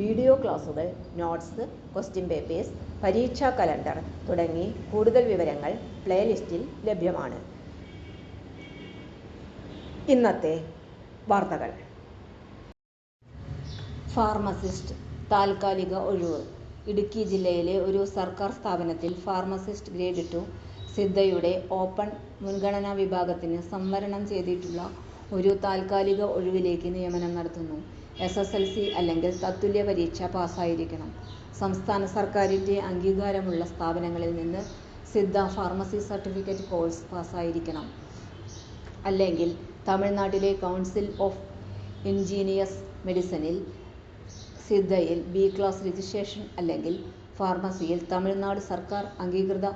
Video ക്ലാസുകൾ notes question papers പരീക്ഷാ calendar തുടങ്ങി കൂടുതൽ വിവരങ്ങൾ പ്ലേലിസ്റ്റിൽ ലഭ്യമാണ്. ഇന്നത്തെ വാർത്തകൾ. ഫാർമസിസ്റ്റ് താൽക്കാലിക ഒഴിവ്. ഇടുക്കി ജില്ലയിലെ ഒരു സർക്കാർ സ്ഥാപനത്തിൽ ഫാർമസിസ്റ്റ് ഗ്രേഡ് ടു സിദ്ധയുടെ ഓപ്പൺ മുൻഗണനാ വിഭാഗത്തിന് സംവരണം ചെയ്തിട്ടുള്ള ഒരു താൽക്കാലിക ഒഴിവിലേക്ക് നിയമനം നടത്തുന്നു. എസ് എസ് എൽ സി അല്ലെങ്കിൽ തത്തുല്യ പരീക്ഷ പാസ്സായിരിക്കണം. സംസ്ഥാന സർക്കാരിന്റെ അംഗീകാരമുള്ള സ്ഥാപനങ്ങളിൽ നിന്ന് സിദ്ധ ഫാർമസി സർട്ടിഫിക്കറ്റ് കോഴ്സ് പാസ്സായിരിക്കണം. അല്ലെങ്കിൽ തമിഴ്നാട്ടിലെ കൗൺസിൽ ഓഫ് എഞ്ചിനീയേഴ്സ് മെഡിസിനിൽ സിദ്ധയിൽ ബി ക്ലാസ് രജിസ്ട്രേഷൻ അല്ലെങ്കിൽ ഫാർമസിയിൽ തമിഴ്നാട് സർക്കാർ അംഗീകൃത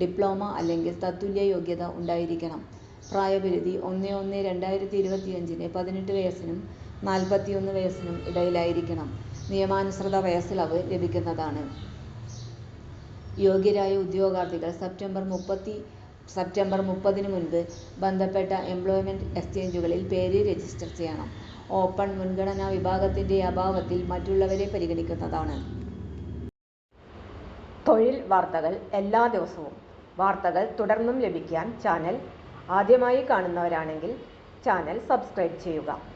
ഡിപ്ലോമ അല്ലെങ്കിൽ തത്തുല്യ യോഗ്യത ഉണ്ടായിരിക്കണം. പ്രായപരിധി ഒന്ന് ഒന്ന് രണ്ടായിരത്തി ഇരുപത്തിയഞ്ചിന് പതിനെട്ട് വയസ്സിനും നാൽപ്പത്തിയൊന്ന് വയസ്സിനും ഇടയിലായിരിക്കണം. നിയമാനുസൃത വയസ്സിളവ് ലഭിക്കുന്നതാണ്. യോഗ്യരായ ഉദ്യോഗാർത്ഥികൾ സെപ്റ്റംബർ മുപ്പത്തി സെപ്റ്റംബർ മുപ്പതിന് മുൻപ് ബന്ധപ്പെട്ട എംപ്ലോയ്മെന്റ് എക്സ്ചേഞ്ചുകളിൽ പേര് രജിസ്റ്റർ ചെയ്യണം. ഓപ്പൺ മുൻഗണനാ വിഭാഗത്തിന്റെ അഭാവത്തിൽ മറ്റുള്ളവരെ പരിഗണിക്കുന്നതാണ്. തൊഴിൽ വാർത്തകൾ എല്ലാ ദിവസവും. വാർത്തകൾ തുടർന്നും ലഭിക്കാൻ ചാനൽ ആദ്യമായി കാണുന്നവരാണെങ്കിൽ ചാനൽ സബ്സ്ക്രൈബ് ചെയ്യുക.